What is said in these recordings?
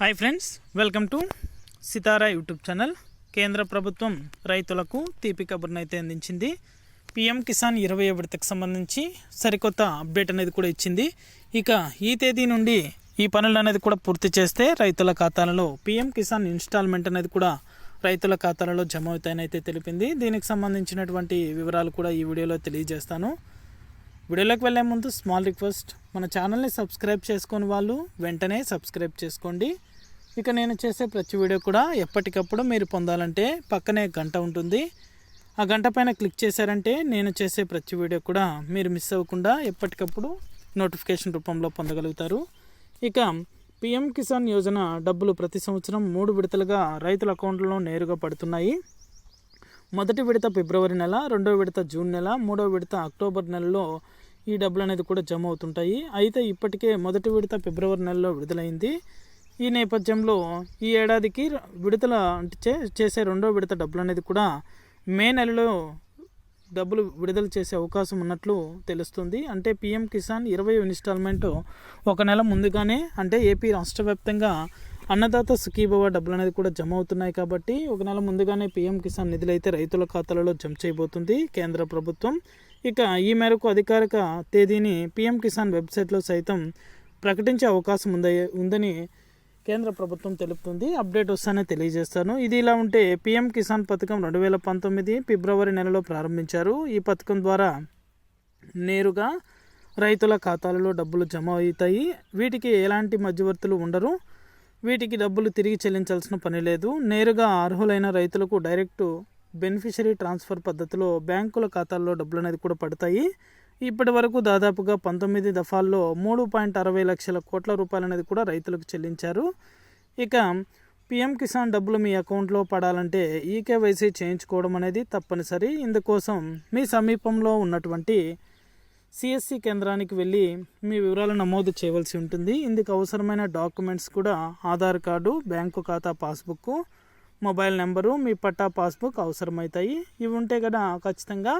Hi friends welcome to Sitara YouTube channel కేంద్ర ప్రభుత్వం రైతులకు తీపి కబుర్ను అయితే అందించింది. పిఎం కిసాన్ ఇరవై విడతకు సంబంధించి సరికొత్త అప్డేట్ అనేది కూడా ఇచ్చింది. ఇక ఈ తేదీ నుండి ఈ పనులు అనేది కూడా పూర్తి చేస్తే రైతుల ఖాతాలలో పిఎం కిసాన్ ఇన్స్టాల్మెంట్ అనేది కూడా రైతుల ఖాతాలలో జమ అవుతాయని అయితే తెలిపింది. దీనికి సంబంధించినటువంటి వివరాలు కూడా ఈ వీడియోలో తెలియజేస్తాను. వీడియోలోకి వెళ్ళే ముందు స్మాల్ రిక్వెస్ట్ మన ఛానల్ని సబ్స్క్రైబ్ చేసుకొని వాళ్ళు వెంటనే సబ్స్క్రైబ్ చేసుకోండి. ఇక నేను చేసే ప్రతి వీడియో కూడా ఎప్పటికప్పుడు మీరు పొందాలంటే పక్కనే గంట ఉంటుంది. ఆ గంట పైన క్లిక్ చేశారంటే నేను చేసే ప్రతి వీడియో కూడా మీరు మిస్ అవ్వకుండా ఎప్పటికప్పుడు నోటిఫికేషన్ రూపంలో పొందగలుగుతారు. ఇక పిఎం కిసాన్ యోజన డబ్బులు ప్రతి సంవత్సరం మూడు విడతలుగా రైతుల అకౌంట్లలో నేరుగా పడుతున్నాయి. మొదటి విడత ఫిబ్రవరి నెల రెండో విడత జూన్ నెల మూడో విడత అక్టోబర్ నెలలో ఈ డబ్బులు అనేది కూడా జమ అవుతుంటాయి. అయితే ఇప్పటికే మొదటి విడత ఫిబ్రవరి నెలలో విడుదలైంది. ఈ నేపథ్యంలో ఈ ఏడాదికి విడుదల అంటే చే- చేసే రెండో విడత డబ్బులు అనేది కూడా మే నెలలో డబ్బులు విడుదల చేసే అవకాశం ఉన్నట్లు తెలుస్తుంది. అంటే పిఎం కిసాన్ ఇరవై ఇన్స్టాల్మెంట్ ఒక నెల ముందుగానే అంటే ఏపీ రాష్ట్ర వ్యాప్తంగా అన్నదాత సుఖీభవ డబ్బులు అనేది కూడా జమ అవుతున్నాయి కాబట్టి ఒక నెల ముందుగానే పిఎం కిసాన్ నిధులు అయితే రైతుల ఖాతాలలో జమ చేయబోతుంది కేంద్ర ప్రభుత్వం. ఇక ఈ మేరకు అధికారిక తేదీని పీఎం కిసాన్ వెబ్సైట్లో సైతం ప్రకటించే అవకాశం ఉంద ఉందని కేంద్ర ప్రభుత్వం తెలుపుతుంది. అప్డేట్ వస్తానే తెలియజేస్తాను. ఇది ఇలా ఉంటే పీఎం కిసాన్ పథకం రెండు వేల పంతొమ్మిది ఫిబ్రవరి నెలలో ప్రారంభించారు. ఈ పథకం ద్వారా నేరుగా రైతుల ఖాతాలలో డబ్బులు జమ అవుతాయి. వీటికి ఎలాంటి మధ్యవర్తులు ఉండరు. వీటికి డబ్బులు తిరిగి చెల్లించాల్సిన పని లేదు. నేరుగా అర్హులైన రైతులకు డైరెక్ట్ బెనిఫిషరీ ట్రాన్స్ఫర్ పద్ధతిలో బ్యాంకుల ఖాతాల్లో డబ్బులు అనేది కూడా పడతాయి. ఇప్పటి వరకు దాదాపుగా పంతొమ్మిది దఫాల్లో మూడు పాయింట్ అరవై లక్షల కోట్ల రూపాయలు అనేది కూడా రైతులకు చెల్లించారు. ఇక పిఎం కిసాన్ డబ్బులు మీ అకౌంట్లో పడాలంటే ఈకేవైసీ చేయించుకోవడం అనేది తప్పనిసరి. ఇందుకోసం మీ సమీపంలో ఉన్నటువంటి సిఎస్సి కేంద్రానికి వెళ్ళి మీ వివరాలు నమోదు చేయవలసి ఉంటుంది. ఇందుకు అవసరమైన డాక్యుమెంట్స్ కూడా ఆధార్ కార్డు బ్యాంకు ఖాతా పాస్బుక్ మొబైల్ నెంబరు మీ పట్టా పాస్బుక్ అవసరమవుతాయి ఇవి ఉంటే కదా ఖచ్చితంగా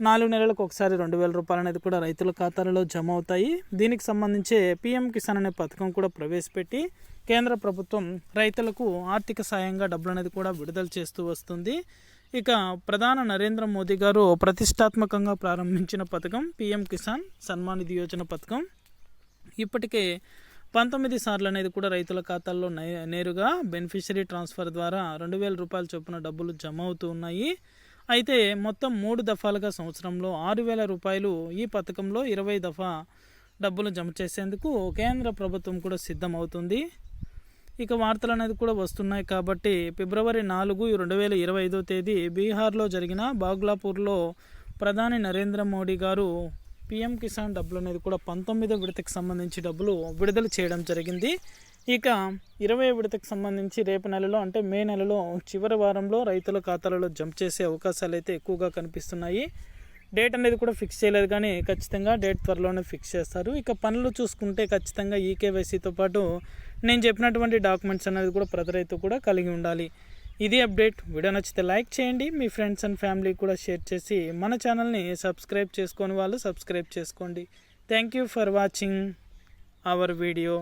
నాలుగు నెలలకు ఒకసారి రెండు వేల రూపాయలు అనేది కూడా రైతుల ఖాతాలలో జమ అవుతాయి. దీనికి సంబంధించే పిఎం కిసాన్ అనే పథకం కూడా ప్రవేశపెట్టి కేంద్ర ప్రభుత్వం రైతులకు ఆర్థిక సాయంగా డబ్బులు అనేది కూడా విడుదల చేస్తూ వస్తుంది. ఇక ప్రధాన నరేంద్ర మోదీ గారు ప్రతిష్టాత్మకంగా ప్రారంభించిన పథకం పిఎం కిసాన్ సన్మానిధి యోజన పథకం. ఇప్పటికే పంతొమ్మిది సార్లు అనేది కూడా రైతుల ఖాతాల్లో నే- నేరుగా బెనిఫిషరీ ట్రాన్స్ఫర్ ద్వారా రెండు వేల రూపాయల చొప్పున డబ్బులు జమ అవుతూ ఉన్నాయి. అయితే మొత్తం మూడు దఫాలుగా సంవత్సరంలో ఆరు వేల రూపాయలు ఈ పథకంలో ఇరవై దఫా డబ్బులు జమ చేసేందుకు కేంద్ర ప్రభుత్వం కూడా సిద్ధమవుతుంది. ఇక వార్తలు అనేది కూడా వస్తున్నాయి కాబట్టి ఫిబ్రవరి నాలుగు రెండు వేల ఇరవై ఐదో తేదీ బీహార్లో జరిగిన బాగ్లాపూర్లో ప్రధాని నరేంద్ర మోడీ గారు పిఎం కిసాన్ డబ్బులు అనేది కూడా పంతొమ్మిదో విడతకు సంబంధించి డబ్బులు విడుదల చేయడం జరిగింది. ఇక ఇరవై విడతకు సంబంధించి రేపు నెలలో అంటే మే నెలలో చివరి వారంలో రైతుల ఖాతాలలో జంప్ చేసే అవకాశాలు అయితే ఎక్కువగా కనిపిస్తున్నాయి. డేట్ అనేది కూడా ఫిక్స్ చేయలేదు కానీ ఖచ్చితంగా డేట్ త్వరలోనే ఫిక్స్ చేస్తారు. ఇక పనులు చూసుకుంటే ఖచ్చితంగా ఈకేవైసీతో పాటు నేను చెప్పినటువంటి డాక్యుమెంట్స్ అనేది కూడా ప్రతి రైతు కూడా కలిగి ఉండాలి. ఇది అప్డేట్. వీడియో నచ్చితే లైక్ చేయండి. మీ ఫ్రెండ్స్ అండ్ ఫ్యామిలీ కూడా షేర్ చేసి మన ఛానల్ని సబ్స్క్రైబ్ చేసుకొని వాళ్ళు సబ్స్క్రైబ్ చేసుకోండి. Thank you for watching our video.